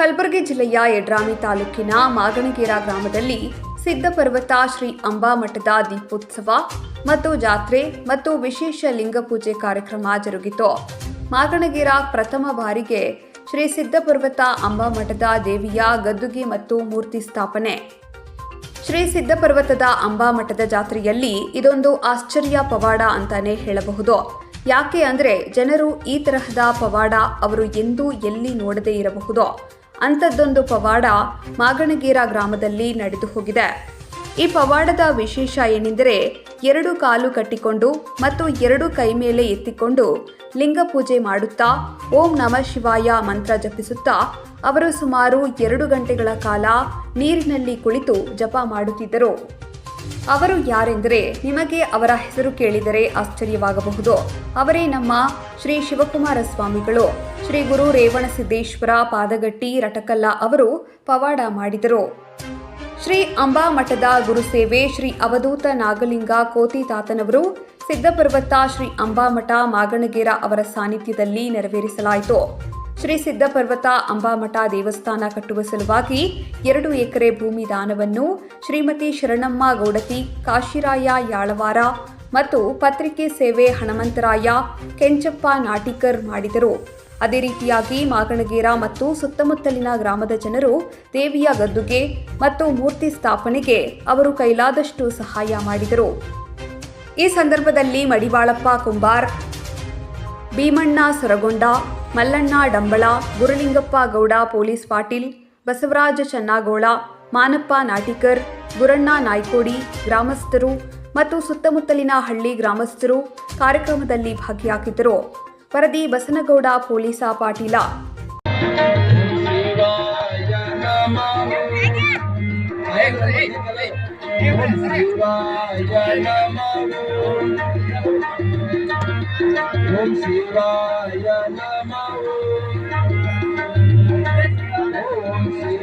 ಕಲಬುರಗಿ ಜಿಲ್ಲೆಯ ಯಡ್ರಾಮಿ ತಾಲೂಕಿನ ಮಾಗಣಗೇರ ಗ್ರಾಮದಲ್ಲಿ ಸಿದ್ಧಪರ್ವತ ಶ್ರೀ ಅಂಬಾಮಠದ ದೀಪೋತ್ಸವ ಮತ್ತು ಜಾತ್ರೆ ಮತ್ತು ವಿಶೇಷ ಲಿಂಗ ಪೂಜೆ ಕಾರ್ಯಕ್ರಮ ಜರುಗಿತು. ಮಾಗಣಗೇರ ಪ್ರಥಮ ಬಾರಿಗೆ ಶ್ರೀ ಸಿದ್ಧಪರ್ವತ ಅಂಬಾಮಠದ ದೇವಿಯ ಗದ್ದುಗೆ ಮತ್ತು ಮೂರ್ತಿ ಸ್ಥಾಪನೆ. ಶ್ರೀ ಸಿದ್ಧಪರ್ವತದ ಅಂಬಾಮಠದ ಜಾತ್ರೆಯಲ್ಲಿ ಇದೊಂದು ಆಶ್ಚರ್ಯ ಪವಾಡ ಅಂತಾನೆ ಹೇಳಬಹುದು. ಯಾಕೆ ಅಂದರೆ ಜನರು ಈ ತರಹದ ಪವಾಡ ಅವರು ಎಂದೂ ಎಲ್ಲಿ ನೋಡದೇ ಇರಬಹುದು. ಅಂಥದ್ದೊಂದು ಪವಾಡ ಮಾಗಣಗೇರ ಗ್ರಾಮದಲ್ಲಿ ನಡೆದು ಹೋಗಿದೆ. ಈ ಪವಾಡದ ವಿಶೇಷ ಏನೆಂದರೆ ಎರಡು ಕಾಲು ಕಟ್ಟಿಕೊಂಡು ಮತ್ತು ಎರಡು ಕೈ ಮೇಲೆ ಎತ್ತಿಕೊಂಡು ಲಿಂಗ ಪೂಜೆ ಮಾಡುತ್ತಾ ಓಂ ನಮ ಶಿವಾಯ ಮಂತ್ರ ಜಪಿಸುತ್ತಾ ಅವರು ಸುಮಾರು ಎರಡು ಗಂಟೆಗಳ ಕಾಲ ನೀರಿನಲ್ಲಿ ಕುಳಿತು ಜಪ ಮಾಡುತ್ತಿದ್ದರು. ಅವರು ಯಾರೆಂದರೆ ನಿಮಗೆ ಅವರ ಹೆಸರು ಕೇಳಿದರೆ ಆಶ್ಚರ್ಯವಾಗಬಹುದು. ಅವರೇ ನಮ್ಮ ಶ್ರೀ ಶಿವಕುಮಾರ ಸ್ವಾಮಿಗಳು. ಶ್ರೀ ಗುರು ರೇವಣಸಿದ್ದೇಶ್ವರ ಪಾದಗಟ್ಟಿ, ರಟಕಲ್ಲ ಅವರು ಪವಾಡ ಮಾಡಿದರು. ಶ್ರೀ ಅಂಬಾ ಮಠದ ಗುರುಸೇವೆ ಶ್ರೀ ಅವಧೂತ ನಾಗಲಿಂಗ ಕೋತಿ ತಾತನವರು ಸಿದ್ಧಪರ್ವತ ಶ್ರೀ ಅಂಬಾಮಠ ಮಾಗಣಗೇರ ಅವರ ಸಾನ್ನಿಧ್ಯದಲ್ಲಿ ನೆರವೇರಿಸಲಾಯಿತು. ಶ್ರೀ ಸಿದ್ಧಪರ್ವತ ಅಂಬಾಮಠ ದೇವಸ್ಥಾನ ಕಟ್ಟುವ ಸಲುವಾಗಿ ಎರಡು ಎಕರೆ ಭೂಮಿ ದಾನವನ್ನು ಶ್ರೀಮತಿ ಶರಣಮ್ಮ ಗೌಡತಿ ಕಾಶಿರಾಯ ಯಾಳವಾರ ಮತ್ತು ಪತ್ರಿಕೆ ಸೇವೆ ಹಣಮಂತರಾಯ ಕೆಂಚಪ್ಪ ನಾಟಿಕರ್ ಮಾಡಿದರು. ಅದೇ ರೀತಿಯಾಗಿ ಮಾಗಣಗೇರ ಮತ್ತು ಸುತ್ತಮುತ್ತಲಿನ ಗ್ರಾಮದ ಜನರು ದೇವಿಯ ಗದ್ದುಗೆ ಮತ್ತು ಮೂರ್ತಿ ಸ್ಥಾಪನೆಗೆ ಅವರು ಕೈಲಾದಷ್ಟು ಸಹಾಯ ಮಾಡಿದರು. ಈ ಸಂದರ್ಭದಲ್ಲಿ ಮಡಿವಾಳಪ್ಪ ಕುಂಬಾರ್, ಭೀಮಣ್ಣ ಸೊರಗೊಂಡ ಮಲ್ಲಣ್ಣ ಡಂಬಳ, ಗುರುಲಿಂಗಪ್ಪ ಗೌಡ, ಪೊಲೀಸ್ ಪಾಟೀಲ್, ಬಸವರಾಜ ಚನ್ನಾಗೋಳ, ಮಾನಪ್ಪ ನಾಟಿಕರ್, ಗುರಣ್ಣ ನಾಯ್ಕೋಡಿ ಗ್ರಾಮಸ್ಥರು ಮತ್ತು ಸುತ್ತಮುತ್ತಲಿನ ಹಳ್ಳಿ ಗ್ರಾಮಸ್ಥರು ಕಾರ್ಯಕ್ರಮದಲ್ಲಿ ಭಾಗಿಯಾಗಿದ್ದರು. ವರದಿ ಬಸನಗೌಡ, ಪೊಲೀಸ ಪಾಟೀಲ. ಓಂ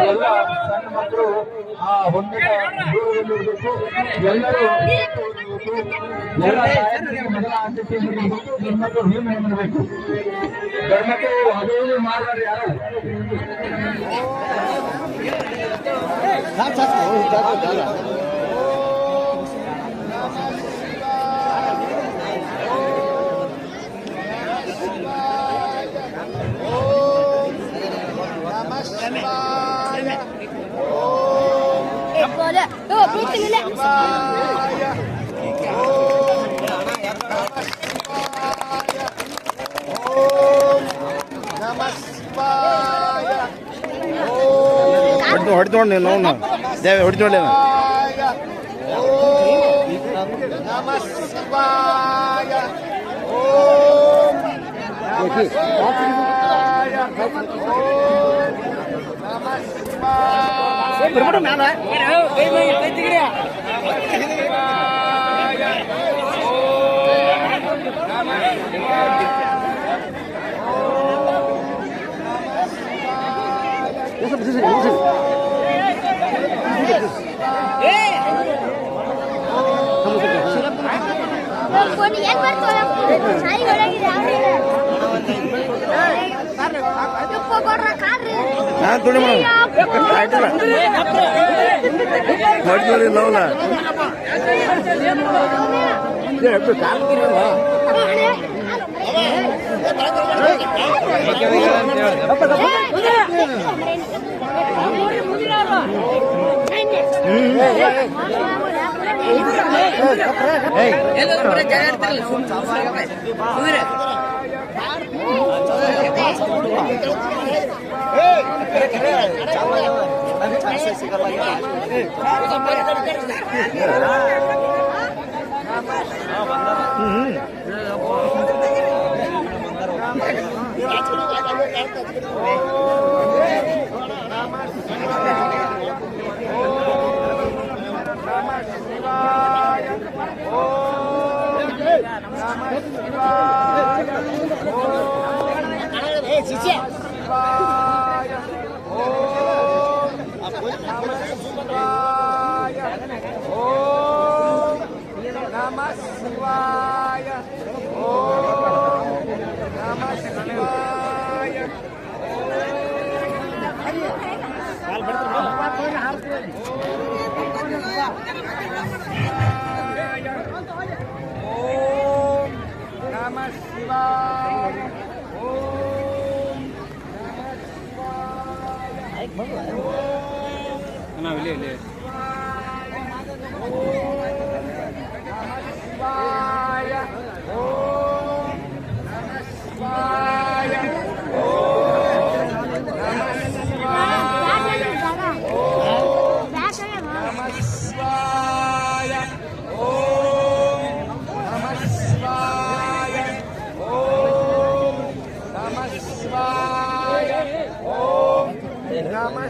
ಎಲ್ಲ ಸಣ್ಣ ಮಕ್ಕಳು ಆ ಹೊಂದಿನ ದೂರದಲ್ಲಿರಬೇಕು ಎಲ್ಲರೂ ಎಲ್ಲ ನೀಡಬೇಕು ಹೆಣ್ಮಕ್ಳು ಭೀಮೆ ಮಾಡಬೇಕು ಗಂಡ್ಮಕ್ಳು ಅದೇನು ಮಾಡಬಾರ್ದು ಯಾರು Boleh. Tuh, putih ni. ಹೊಡಿತು ಹೊಡಿತೋಣ ನೀನು ಅವನು ದೇವಿ ಹೊಡಿತೋಣ Phone ಏನ್ ಬರ್ತಾವ ಸಾಯಿ ಒಳಗಿದೆ ಯಪ್ಪ ಕೊಡ್ರ ಕಾಡ್ರಿ ನಾನು ತುಣಿ ಮಾಡೋಣ ನೋವಲ್ಲ ಹ್ಮ್ 음. ओम नमः शिवाय ओम नमः शिवाय ओम ले ले ओम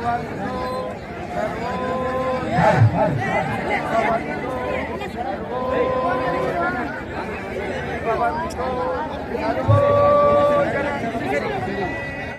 সর্ব